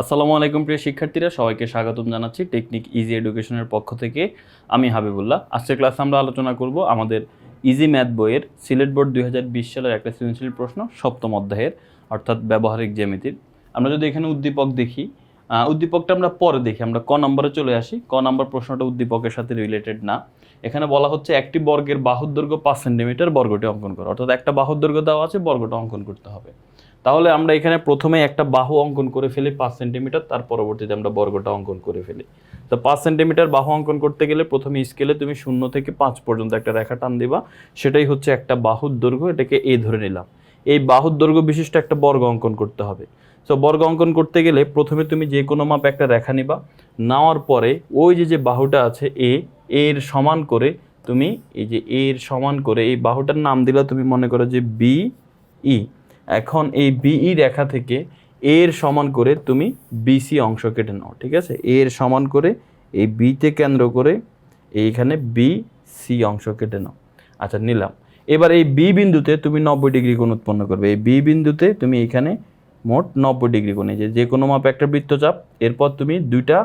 আসসালামু আলাইকুম প্রিয় শিক্ষার্থীরা, সবাইকে স্বাগতম জানাচ্ছি টেকনিক ইজি এডুকেশনের পক্ষ থেকে। আমি হাবিবুল্লাহ। আজকের ক্লাসে আমরা আলোচনা করব আমাদের ইজি ম্যাথ বইয়ের সিলেট বোর্ড দুই হাজার বিশ সালের একটা সৃজনশীল প্রশ্ন, সপ্তম অধ্যায়ের, অর্থাৎ ব্যবহারিক জ্যামিতির। আমরা যদি এখানে উদ্দীপক দেখি উদ্দীপকটা আমরা পরে দেখি, আমরা ক নম্বরে চলে আসি। ক নম্বর প্রশ্নটা উদ্দীপকের সাথে রিলেটেড না। এখানে বলা হচ্ছে একটি বর্গের বাহুর দৈর্ঘ্য পাঁচ সেন্টিমিটার বর্গটি অঙ্কন করো, অর্থাৎ একটা বাহুর দৈর্ঘ্য দেওয়া আছে, বর্গটা অঙ্কন করতে হবে। তাহলে আমরা এখানে প্রথমে একটা বাহু অঙ্কন করে ফেলি পাঁচ সেন্টিমিটার, তার পরবর্তীতে আমরা বর্গটা অঙ্কন করে ফেলি। তো পাঁচ সেন্টিমিটার বাহু অঙ্কন করতে গেলে প্রথমে স্কেলে তুমি শূন্য থেকে পাঁচ পর্যন্ত একটা রেখা টান দিবা। সেটাই হচ্ছে একটা বাহুর দৈর্ঘ্য, এটাকে এ ধরে নিলাম। এই বাহুর দৈর্ঘ্য বিশিষ্ট একটা বর্গ অঙ্কন করতে হবে। তো বর্গ অঙ্কন করতে গেলে প্রথমে তুমি যে কোনো মাপ একটা রেখা নিবা। নেওয়ার পরে ওই যে যে বাহুটা আছে এ এর সমান করে তুমি এই যে এর সমান করে এই বাহুটার নাম দিলে তুমি মনে করো যে বি ই এখন এই বিই রেখা থেকে এর সমান করে তুমি বিসি অংশ কেটে নাও, ঠিক আছে? এর সমান করে এই বিতে কেন্দ্র করে এইখানে বি সি অংশ কেটে নাও। আচ্ছা নিলাম। এবার এই বি বিন্দুতে তুমি নব্বই ডিগ্রি কোণ উৎপন্ন করবে। এই বি বিন্দুতে তুমি এখানে মোট নব্বই ডিগ্রি কোণে যে যে কোনো মাপে একটা বৃত্তচাপ, এরপর তুমি দুইটা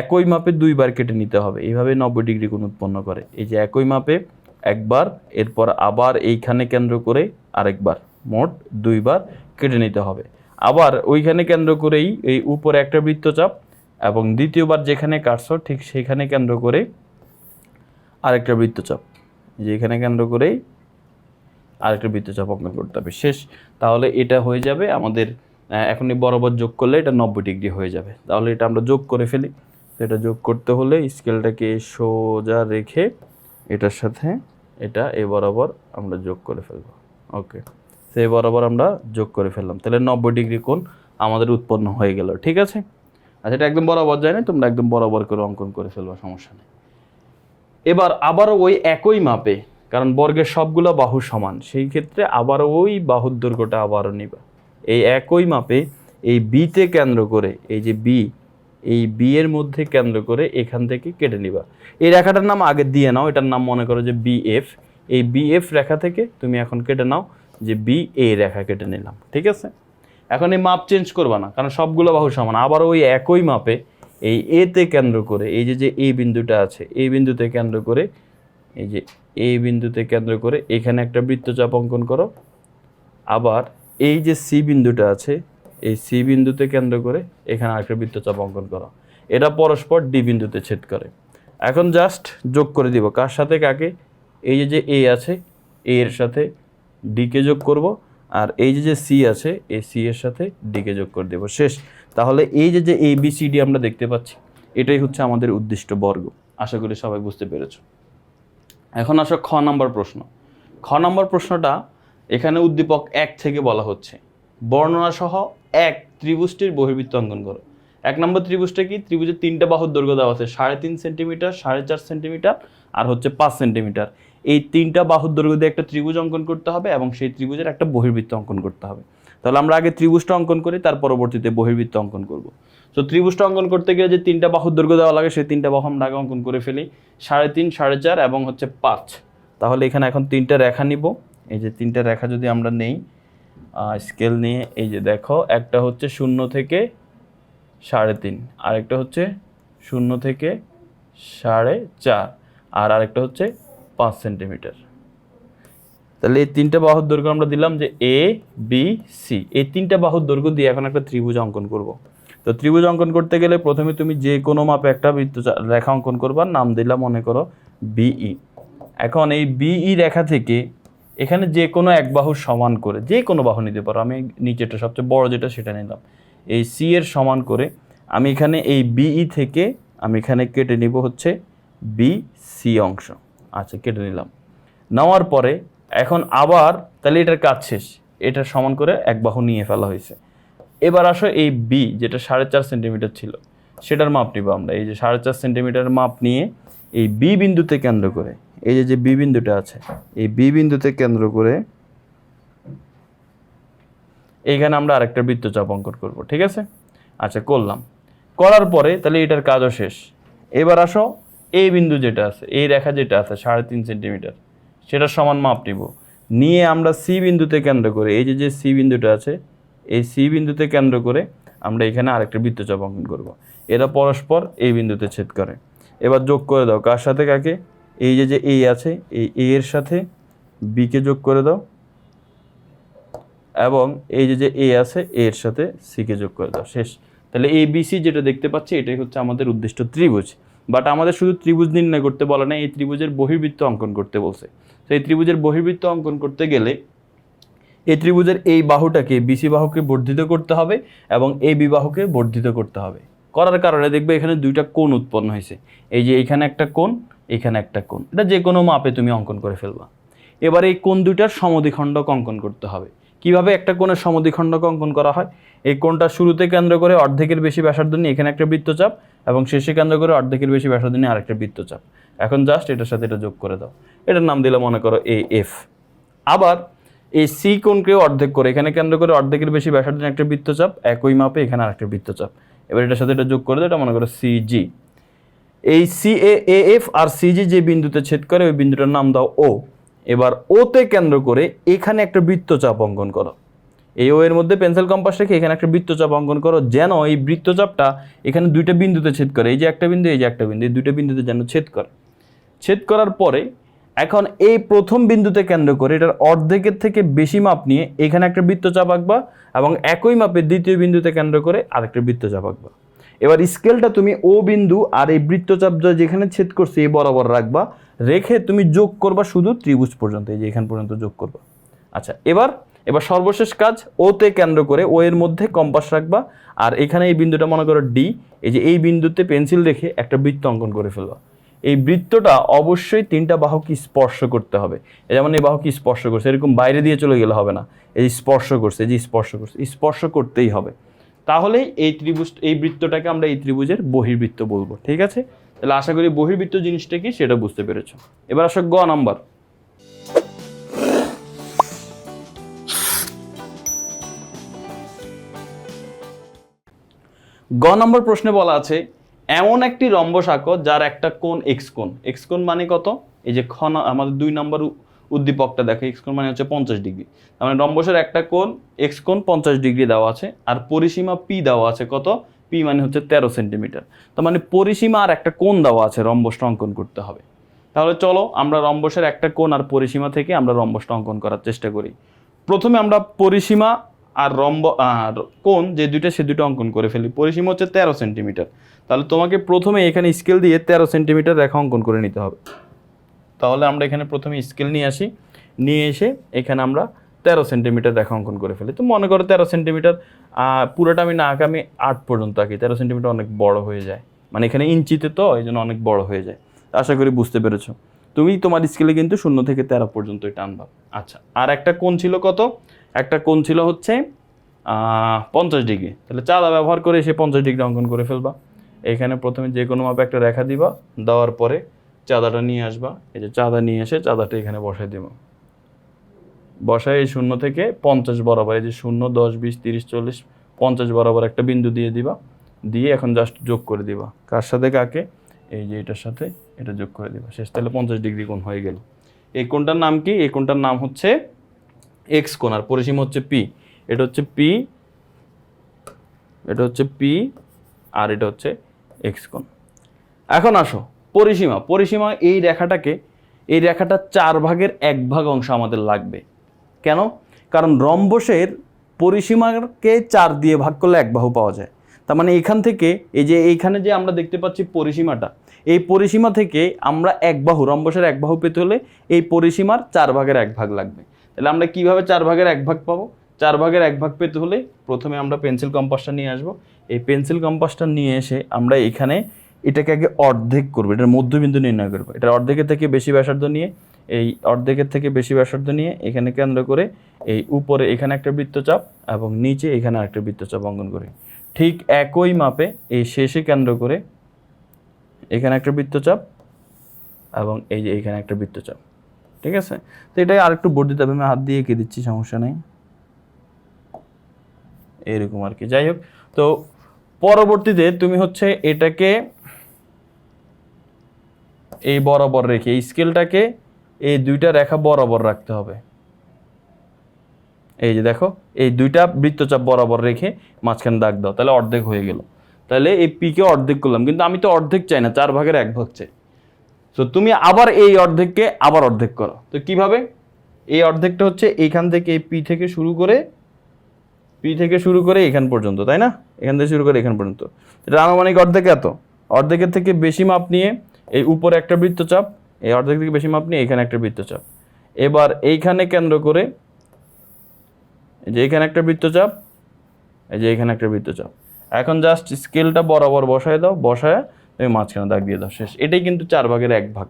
একই মাপে দুইবার কেটে নিতে হবে। এইভাবে নব্বই ডিগ্রি কোণ উৎপন্ন করে। এই যে একই মাপে একবার, এরপর আবার এইখানে কেন্দ্র করে আরেকবার। মোট দুইবার কেটে নিতে হবে। আবার ওইখানে কেন্দ্র করেই এই উপরে একটা বৃত্তচাপ এবং দ্বিতীয়বার যেখানে কাটছো ঠিক সেখানে কেন্দ্র করে আরেকটা বৃত্তচাপ। যে এখানে কেন্দ্র করেই আরেকটা বৃত্তচাপ অঙ্কন করতে হবে। শেষ। তাহলে এটা হয়ে যাবে আমাদের এখনই বরাবর যোগ করলে এটা নব্বই ডিগ্রি হয়ে যাবে। তাহলে এটা আমরা যোগ করে ফেলি। এটা যোগ করতে হলে স্কেলটাকে সোজা রেখে এটার সাথে এটা এ বরাবর আমরা যোগ করে ফেলব। ওকে। সেই বরাবর আমরা যোগ করে ফেললাম। তাহলে নব্বই ডিগ্রি কোণ আমাদের উৎপন্ন হয়ে গেল, ঠিক আছে? আচ্ছা এটা একদম বরাবর যায় না, তোমরা একদম বরাবর করে অঙ্কন করে ফেলবা, সমস্যা নেই। এবার আবারও ওই একই মাপে, কারণ বর্গের সবগুলো বাহু সমান, সেই ক্ষেত্রে আবারও ওই বাহুর দৈর্ঘ্যটা আবারও নিবা। এই একই মাপে এই বিতে কেন্দ্র করে, এই যে বি এই বি এর মধ্যে কেন্দ্র করে এখান থেকে কেটে নিবা। এই রেখাটার নাম আগে দিয়ে নাও, এটার নাম মনে করো যে বি এফ এই বি এফ রেখা থেকে তুমি এখন কেটে নাও যে বি এ রেখা কেটে নিলাম, ঠিক আছে? এখন এই মাপ চেঞ্জ করবা না, কারণ সবগুলো বাহু সমান। আবার ওই একই মাপে এই এতে কেন্দ্র করে, এই যে যে এই বিন্দুটা আছে এই বিন্দুতে কেন্দ্র করে, এই যে এই বিন্দুতে কেন্দ্র করে এখানে একটা বৃত্তচাপ অঙ্কন করো। আবার এই যে সি বিন্দুটা আছে, এই সি বিন্দুতে কেন্দ্র করে এখানে আরেকটা বৃত্তচাপ অঙ্কন করো। এটা পরস্পর ডি বিন্দুতে ছেদ করে। এখন জাস্ট যোগ করে দিব, কার সাথে, কাকে? এই যে যে এ আছে এ এর সাথে ডিকে যোগ করব, আর এই যে যে সি আছে, এই সি এর সাথে ডিকে যোগ করে দেব। শেষ। তাহলে এই যে যে এ বি সি ডি আমরা দেখতে পাচ্ছি, এটাই হচ্ছে আমাদের উদ্দিষ্ট বর্গ। আশা করি সবাই বুঝতে পেরেছ। এখন আসো খ নম্বর প্রশ্ন। খ নম্বর প্রশ্নটা এখানে উদ্দীপক এক থেকে বলা হচ্ছে। বর্ণনা সহ এক ত্রিভুজটির বহির্বৃত্ত অঙ্কন করো। এক নম্বর ত্রিভুজটা কি? ত্রিভুজের তিনটা বাহুর দৈর্ঘ্য দেওয়া আছে, সাড়ে তিন সেন্টিমিটার, সাড়ে চার সেন্টিমিটার, আর হচ্ছে পাঁচ সেন্টিমিটার। এই তিনটা বাহুর দৈর্ঘ্য দিয়ে একটা ত্রিভুজ অঙ্কন করতে হবে এবং সেই ত্রিভুজের একটা বহির্বৃত্ত অঙ্কন করতে হবে। তাহলে আমরা আগে ত্রিভুজটা অঙ্কন করি, তার পরবর্তীতে বহির্বৃত্ত অঙ্কন করব। তো ত্রিভুজটা অঙ্কন করতে গেলে যে তিনটা বাহুর দৈর্ঘ্য দেওয়া লাগে, সেই তিনটা বাহু আমরা আগে অঙ্কন করে ফেলি। সাড়ে তিন, সাড়ে চার এবং হচ্ছে পাঁচ। তাহলে এখানে এখন তিনটা রেখা নিব। এই যে তিনটা রেখা যদি আমরা নেই স্কেল নিয়ে, এই যে দেখো, একটা হচ্ছে শূন্য থেকে সাড়ে তিন, আরেকটা হচ্ছে শূন্য থেকে সাড়ে চার, আর আরেকটা হচ্ছে পাঁচ সেন্টিমিটার। তাহলে এই তিনটা বাহুর দৈর্ঘ্য আমরা দিলাম যে এ বি সি এই তিনটা বাহুর দৈর্ঘ্য দিয়ে এখন একটা ত্রিভুজ অঙ্কন করব। তো ত্রিভুজ অঙ্কন করতে গেলে প্রথমে তুমি যে কোনো মাপে একটা বৃত্ত রেখা অঙ্কন করবা, নাম দিলাম মনে করো বিই এখন এই বিই রেখা থেকে এখানে যে কোনো এক বাহুর সমান করে, যে কোনো বাহু নিতে পারো, আমি নিচেটা সবচেয়ে বড় যেটা সেটা নিলাম। এই সি এর সমান করে আমি এখানে এই বিই থেকে আমি এখানে কেটে নিব হচ্ছে বি সি অংশ। আচ্ছা কেটে নিলাম। নেওয়ার পরে এখন আবার তাহলে এটার কাজ শেষ। এটা সমান করে এক বাহু নিয়ে ফেলা হয়েছে। এবার আসো এই বি যেটা সাড়ে চার সেন্টিমিটার ছিল। সেটার মাপ নিব আমরা। এই যে সাড়ে চার সেন্টিমিটার মাপ নিয়ে এই বি বিন্দুতে কেন্দ্র করে, এই যে যে বি বিন্দুটা আছে, এই বি বিন্দুতে কেন্দ্র করে এইখানে আমরা আরেকটা বৃত্তচাপ অঙ্কন করব, ঠিক আছে? আচ্ছা করলাম। করার পরে তাহলে এটার কাজও শেষ। এবার আসো এই বিন্দু যেটা আছে এই রেখা যেটা আছে সাড়ে তিন সেন্টিমিটার সেটার সমান মাপ নিব। নিয়ে আমরা সি বিন্দুতে কেন্দ্র করে, এই যে যে সি বিন্দুটা আছে, এই সি বিন্দুতে কেন্দ্র করে আমরা এখানে আরেকটা বৃত্তচাপ অঙ্কন করব। এরা পরস্পর এই বিন্দুতে ছেদ করে। এবার যোগ করে দাও, কার সাথে কাকে? এই যে যে এ আছে, এই এ এর সাথে বিকে যোগ করে দাও। এবং এই যে যে এ আছে এর সাথে সিকে যোগ করে দাও। শেষ। তাহলে এ বিসি যেটা দেখতে পাচ্ছি, এটাই হচ্ছে আমাদের উদ্দিষ্ট ত্রিভুজ। বাট আমাদের শুধু ত্রিভুজ নির্ণয় করতে বলে না, এই ত্রিভুজের বহির্বৃত্ত অঙ্কন করতে বলছে। তো এই ত্রিভুজের বহির্বৃত্ত অঙ্কন করতে গেলে এই ত্রিভুজের এই বাহুটাকে বিসি বাহুকে বর্ধিত করতে হবে এবং এই বিবাহকে বর্ধিত করতে হবে। করার কারণে দেখবে এখানে দুইটা কোণ উৎপন্ন হয়েছে। এই যে এখানে একটা কোণ, এখানে একটা কোণ। এটা যে কোনো মাপে তুমি অঙ্কন করে ফেলবা। এবার এই কোণ দুইটার সমদ্বিখণ্ডক অঙ্কন করতে হবে। কীভাবে একটা কোণের সমদ্বিখণ্ডক অঙ্কন করা হয়? এই কোণটা শুরুতে কেন্দ্র করে অর্ধেকের বেশি ব্যাসার্ধ নিয়ে এখানে একটা বৃত্তচাপ এবং শেষে কেন্দ্র করে অর্ধেকের বেশি ব্যাসার্ধ নিয়ে আরেকটা বৃত্তচাপ। এখন জাস্ট এটার সাথে এটা যোগ করে দাও। এটার নাম দিলে মনে করো এ এফ আবার এই সি কোণকেও অর্ধেক করে, এখানে কেন্দ্র করে অর্ধেকের বেশি ব্যাসার্ধ নিয়ে একটা বৃত্তচাপ, একই মাপে এখানে আরেকটা বৃত্তচাপ। এবার এটার সাথে এটা যোগ করে দাও, এটা মনে করো সিজি এই C A F R CG যে বিন্দুতে ছেদ করে, ওই বিন্দুটার নাম দাও ও এবার ওতে কেন্দ্র করে এখানে একটা বৃত্তচাপ অঙ্কন করো। এই ও এর মধ্যে পেন্সিল কম্পাস রেখে এখানে একটা বৃত্তচাপ অঙ্কন করো, যেন এই বৃত্তচাপটা এখানে দুইটা বিন্দুতে ছেদ করে। এই যে একটা বিন্দু, এই যে একটা বিন্দু, এই দুইটা বিন্দুতে যেন ছেদ করে। ছেদ করার পরে এখন এই প্রথম বিন্দুতে কেন্দ্র করে এটার অর্ধেকের থেকে বেশি মাপ নিয়ে এখানে একটা বৃত্তচাপ আঁকবা এবং একই মাপে দ্বিতীয় বিন্দুতে কেন্দ্র করে আরেকটা বৃত্তচাপ আঁকবা। এবার স্কেলটা তুমি ও বিন্দু আর এই বৃত্তচাপ যেখানে ছেদ করছে এই বরাবর রাখবা, রেখে তুমি যোগ করবা শুধু ত্রিভুজ পর্যন্ত, এই যে এখান পর্যন্ত যোগ করবা। আচ্ছা এবার এবার সর্বশেষ কাজ ওতে কেন্দ্র করে ও এর মধ্যে কম্পাস রাখবা আর এখানে এই বিন্দুটা মনে করো ডি এই যে এই বিন্দুতে পেন্সিল রেখে একটা বৃত্ত অঙ্কন করে ফেলবা। এই বৃত্তটা অবশ্যই তিনটা বাহুকে স্পর্শ করতে হবে। যেমন এই বাহুকে স্পর্শ করছে, এরকম বাইরে দিয়ে চলে গেলে হবে না। এই স্পর্শ করছে, এই যে স্পর্শ করছে স্পর্শ করতেই হবে। তাহলেই এই ত্রিভুজ, এই বৃত্তটাকে আমরা এই ত্রিভুজের বহির্বৃত্ত বলব, ঠিক আছে? তাহলে আশা করি বহির্বৃত্ত জিনিসটা কি সেটা বুঝতে পেরেছ। এবার আসো গ নাম্বার। গ নম্বর প্রশ্নে বলা আছে, এমন একটি রম্বস আঁকো যার একটা কোণ এক্স কোণ। এক্স কোণ মানে কত? এই যে খ আমাদের দুই নম্বর উদ্দীপকটা দেখো এক্স কোণ মানে হচ্ছে পঞ্চাশ ডিগ্রি। তার মানে রম্বসের একটা কোণ এক্স কোণ পঞ্চাশ ডিগ্রি দেওয়া আছে, আর পরিসীমা পি দেওয়া আছে কত? পি মানে হচ্ছে তেরো সেন্টিমিটার। তার মানে পরিসীমা আর একটা কোণ দেওয়া আছে রম্বসটা অঙ্কন করতে হবে। তাহলে চলো আমরা রম্বসের একটা কোণ আর পরিসীমা থেকে আমরা রম্বসটা অঙ্কন করার চেষ্টা করি। প্রথমে আমরা পরিসীমা আর রম্ব আর কোণ যে দুইটা, সে দুটো অঙ্কন করে ফেলি। পরিসীমা হচ্ছে তেরো সেন্টিমিটার। তাহলে তোমাকে প্রথমে এখানে স্কেল দিয়ে তেরো সেন্টিমিটার রেখা অঙ্কন করে নিতে হবে। তাহলে আমরা এখানে প্রথমে স্কেল নিয়ে আসি। নিয়ে এসে এখানে আমরা তেরো সেন্টিমিটার রেখা অঙ্কন করে ফেলি। তো মনে করো তেরো সেন্টিমিটার পুরোটা আমি না আঁকা আমি আট পর্যন্ত আঁকি। তেরো সেন্টিমিটার অনেক বড় হয়ে যায়। মানে এখানে ইঞ্চিতে তো, এই জন্য অনেক বড় হয়ে যায়। আশা করি বুঝতে পেরেছ। তুমি তোমার স্কেলে কিন্তু শূন্য থেকে তেরো পর্যন্ত টানবা আচ্ছা আর একটা কোণ ছিল কত? একটা কোণ ছিল হচ্ছে পঞ্চাশ ডিগ্রি। তাহলে চাঁদা ব্যবহার করে সে পঞ্চাশ ডিগ্রি অঙ্কন করে ফেলবা। এখানে প্রথমে যে কোনো মাপে একটা রেখা দিবা। দেওয়ার পরে চাঁদাটা নিয়ে আসবা। এই যে চাঁদা নিয়ে এসে চাঁদাটা এখানে বসাই দেবো। বসায় এই শূন্য থেকে পঞ্চাশ বরাবর, এই যে শূন্য, দশ, বিশ, তিরিশ, চল্লিশ, পঞ্চাশ বরাবর একটা বিন্দু দিয়ে দিবা। দিয়ে এখন জাস্ট যোগ করে দিবা। কার সাথে কাকে? এই যে এটার সাথে এটা যোগ করে দিবা। শেষ তাহলে পঞ্চাশ ডিগ্রি কোণ হয়ে গেল। এই কোণটার নাম কি? এই কোণটার নাম হচ্ছে এক্স কোণ, আর পরিসীম হচ্ছে পি এটা হচ্ছে পি এটা হচ্ছে পি আর এটা হচ্ছে এক্স কোণ। এখন আসো। পরিসীমা পরিসীমা এই রেখাটাকে, এই রেখাটা চার ভাগের এক ভাগ অংশ আমাদের লাগবে। কেন? কারণ রম্বসের পরিসীমাকে চার দিয়ে ভাগ করলে এক বাহু পাওয়া যায়। তার মানে এখান থেকে, এই যে এইখানে যে আমরা দেখতে পাচ্ছি পরিসীমাটা, এই পরিসীমা থেকে আমরা এক বাহু, রম্বসের এক বাহু পেতে হলে এই পরিসীমার চার ভাগের এক ভাগ লাগবে। তাহলে আমরা কীভাবে চার ভাগের এক ভাগ পাবো? চার ভাগের এক ভাগ পেতে হলে প্রথমে আমরা পেন্সিল কম্পাসটা নিয়ে আসব। এই পেন্সিল কম্পাসটা নিয়ে এসে আমরা এখানে এটাকে আগে অর্ধেক করবে, এটার মধ্যবিন্দু নির্ণয় করবে। এটা অর্ধেকের থেকে বেশি ব্যাসার্ধ নিয়ে, এই অর্ধেকের থেকে বেশি ব্যাসার্ধ নিয়ে এখানে কেন্দ্র করে এই উপরে এখানে একটা বৃত্তচাপ এবং নিচে এখানে আরেকটা বৃত্তচাপ অঙ্কন করে। ঠিক একই মাপে এই শেষে কেন্দ্র করে এখানে একটা বৃত্তচাপ এবং এই যে এখানে একটা বৃত্তচাপ। ঠিক আছে? তো এটাই আরেকটু হবে, আমি হাত দিয়ে এঁকে দিচ্ছি, সমস্যা নেই। এরকম আর কি। যাই হোক, তো পরবর্তীতে তুমি হচ্ছে এটাকে এই বরাবর রেখে, এই স্কেলটাকে এই দুইটা রেখা বরাবর রাখতে হবে। এই যে দেখো, এই দুইটা বৃত্তচাপ বরাবর রেখে মাঝখানে দাগ দাও, তাহলে অর্ধেক হয়ে গেল। তাহলে এই পিকে অর্ধেক করলাম, কিন্তু আমি তো অর্ধেক চাই না, চার ভাগের এক ভাগ চাই। তো তুমি আবার এই অর্ধেককে আবার অর্ধেক করো। তো কীভাবে? এই অর্ধেকটা হচ্ছে এইখান থেকে এই পি থেকে শুরু করে পি থেকে শুরু করে এখান পর্যন্ত, তাই না? এখান থেকে শুরু করে এখান পর্যন্ত। এটা আনুমানিক অর্ধেক এত। অর্ধেকের থেকে বেশি মাপ নিয়ে এই উপরে একটা বৃত্তচাপ, এই অর্ধেক থেকে বেশি মাপ নিয়ে এখানে একটা বৃত্তচাপ। এবার এইখানে কেন্দ্র করে যে এখানে একটা বৃত্তচাপ, এই যে এখানে একটা বৃত্তচাপ। এখন জাস্ট স্কেলটা বরাবর বসায় দাও, বসায় তুমি মাঝখানে দাগ দিয়ে দাও, শেষ। এটাই কিন্তু চার ভাগের এক ভাগ।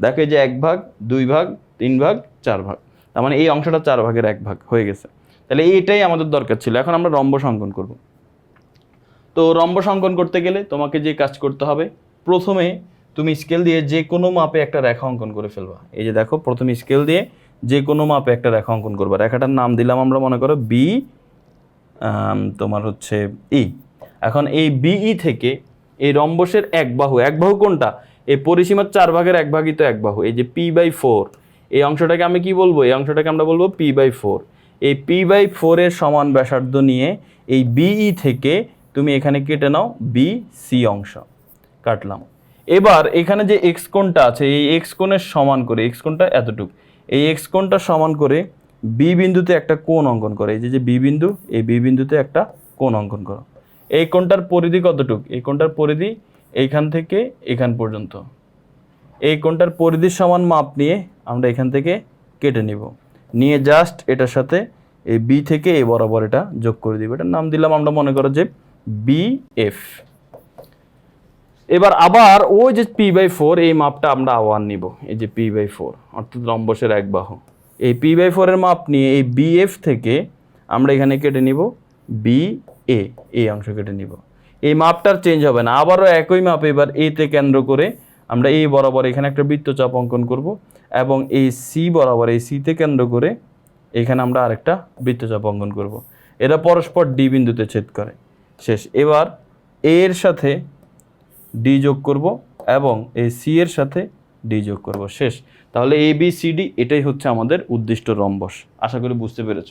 দেখো যে এক ভাগ, দুই ভাগ, তিন ভাগ, চার ভাগ। তার মানে এই অংশটা চার ভাগের এক ভাগ হয়ে গেছে। তাহলে এইটাই আমাদের দরকার ছিল। এখন আমরা রম্ব অঙ্কন করব। তো রম্ব অঙ্কন করতে গেলে তোমাকে যে কাজ করতে হবে, প্রথমে তুমি স্কেল দিয়ে যে কোনো মাপে একটা রেখা অঙ্কন করে ফেলবা। এই যে দেখো, প্রথমে স্কেল দিয়ে যে কোনো মাপে একটা রেখা অঙ্কন করবা। রেখাটার নাম দিলাম আমরা, মনে করো বি তোমার হচ্ছে ই এখন এই বিই থেকে এই রম্বসের এক বাহু এক বাহু কোনটা? এই পরিসীমার চার ভাগের এক ভাগই তো এক বাহু। এই যে পি বাই ফোর এই অংশটাকে আমি কি বলব? এই অংশটাকে আমরা বলব পি বাই ফোর এই পি বাই ফোরের সমান ব্যাসার্ধ নিয়ে এই বিই থেকে তুমি এখানে কেটে নাও বি সি অংশ। কাটলাম। এবার এখানে যে এক্স কোণটা আছে, এই এক্স কোণের সমান করে এক্স কোণটা এতটুক, এই এক্স কোণটা সমান করে বি বিন্দুতে একটা কোণ অঙ্কন করে। এই যে বি বিন্দু, এই বি বিন্দুতে একটা কোণ অঙ্কন করো। এই কোণটার পরিধি কতটুক? এই কোণটার পরিধি এইখান থেকে এখান পর্যন্ত। এই কোণটার পরিধির সমান মাপ নিয়ে আমরা এখান থেকে কেটে নিব। নিয়ে জাস্ট এটার সাথে এই বি থেকে এই বরাবর এটা যোগ করে দিব। এটার নাম দিলাম আমরা মনে করো যে বি এফ এবার আবার ওই যে পি বাই ফোর এই মাপটা আমরা আবার নিব। এই যে পি বাই ফোর অর্থাৎ রম্বসের এক বাহু। এই পি বাই ফোরের মাপ নিয়ে এই বি এফ থেকে আমরা এখানে কেটে নিব বি এ এই অংশ কেটে নিব। এই মাপটার চেঞ্জ হবে না, আবারও একই মাপ এবার এতে কেন্দ্র করে আমরা এই বরাবর এখানে একটা বৃত্তচাপ অঙ্কন করব এবং এই সি বরাবর এই সিতে কেন্দ্র করে এখানে আমরা আরেকটা বৃত্তচাপ অঙ্কন করব। এরা পরস্পর ডি বিন্দুতে ছেদ করে। শেষ, এবার এর সাথে ডি যোগ করব এবং এই সি এর সাথে ডি যোগ করব। শেষ। তাহলে এ, বি, সি, ডি, এটাই হচ্ছে আমাদের উদ্দিষ্ট রম্বস। আশা করি বুঝতে পেরেছ।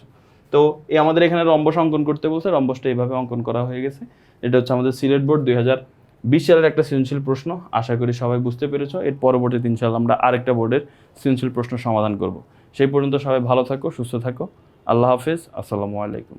তো এই আমাদের এখানে রম্বস অঙ্কন করতে বলছে। রম্বসটা এইভাবে অঙ্কন করা হয়ে গেছে। এটা হচ্ছে আমাদের সিলেট বোর্ড দুই বিশ সালের একটা সৃজনশীল প্রশ্ন। আশা করি সবাই বুঝতে পেরেছ। এর পরবর্তী তিন সাল আমরা আরেকটা বোর্ডের সৃজনশীল প্রশ্ন সমাধান করব। সেই পর্যন্ত সবাই ভালো থাকো, সুস্থ থাকো। আল্লাহ হাফেজ। আসসালামু আলাইকুম।